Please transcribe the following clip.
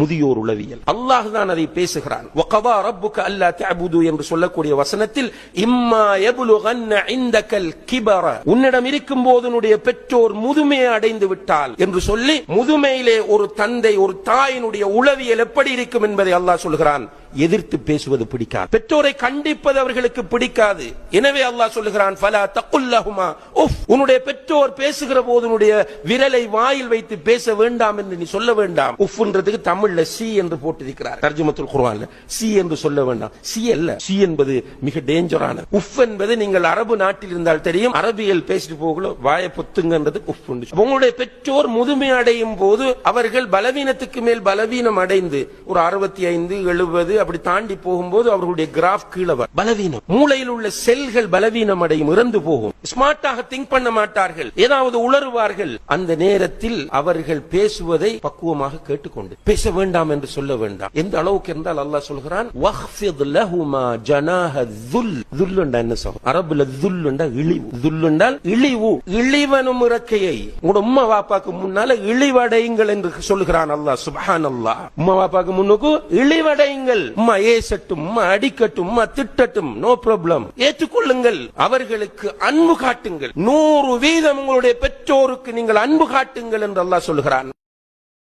முதியோர் உளவியல். அல்லாஹ் தான் அதை பேசுகிறான். சொல்லக்கூடிய வசனத்தில் இம்மா யபுலுகன்ன இந்தகல் உன்னிடம் இருக்கும் போதனுடைய பெற்றோர் முதுமையை அடைந்து விட்டால் என்று சொல்லி முதுமையிலே ஒரு தந்தை ஒரு தாயினுடைய உளவியல் எப்படி இருக்கும் என்பதை அல்லாஹ் சொல்கிறான். எதிர்த்து பேசுவது பிடிக்காது. பெற்றோரை கண்டிப்பது அவர்களுக்கு பிடிக்காது. எனவே அல்லாஹ் சொல்லுகிறான் ஃபலா தக்குல்லஹுமா உஃப் உன்னுடைய பெற்றோர் பேசுகிற போது விரலை வாயில் வைத்து பேச வேண்டாம் என்று நீ சொல்ல வேண்டாம். உஃப்ன்றதுக்கு தமிழ் தமிழ்ல சி என்று போட்டிருக்கிறார் தர்ஜுமத்துல் குர்ஆன்ல சி என்று சொல்ல வேண்டாம். சி அல்ல. சி என்பது மிக டேஞ்சரான உஃப் என்பது நீங்கள் அரபு நாட்டில் இருந்தால் தெரியும். அரபியல் பேசிட்டு போகல வாய பொத்துங்கன்றது உஃப் உங்களுடைய பெற்றோர் முதுமை அடையும் போது அவர்கள் பலவீனத்துக்கு மேல் பலவீனம் அடைந்து ஒரு அறுபத்தி ஐந்து எழுபது அப்படி தாண்டி போகும்போது அவர்களுடைய கிராஃப் கீழே பலவீனம். மூளையில் உள்ள செல்கள் பலவீனம் அடையும் இறந்து போகும். ஸ்மார்ட்டாக திங்க் பண்ண மாட்டார்கள். ஏதாவது உளறுவார்கள். அந்த நேரத்தில் அவர்கள் பேசுவதை பக்குவமாக கேட்டுக்கொண்டு பேச வேண்டாம் என்று சொல்ல வேண்டாம். எந்த அளவுக்கு இருந்தால் அல்லாஹ் சொல்கிறான் என்ன அரபுல துல்லுண்டா இழிவு. துல்லுண்டால் இழிவு. இழிவனும் இறக்கையை. உங்களோட உம்மா வாப்பாக்கு முன்னால இழிவடையுங்கள் என்று சொல்லுகிறான் அல்லாஹ் சுபஹான் அல்லாஹ் உம்மா வாப்பாக்கு முன்னுக்கு இழிவடையுங்கள். உம்மா ஏசட்டும் உம்மா அடிக்கட்டும் உம்மா திட்டட்டும் நோ ப்ராப்ளம் ஏற்றுக்கொள்ளுங்கள். அவர்களுக்கு அன்பு காட்டுங்கள். நூறு வீதம் உங்களுடைய பெற்றோருக்கு நீங்கள் அன்பு காட்டுங்கள் என்று அல்லாஹ் சொல்லுகிறான்.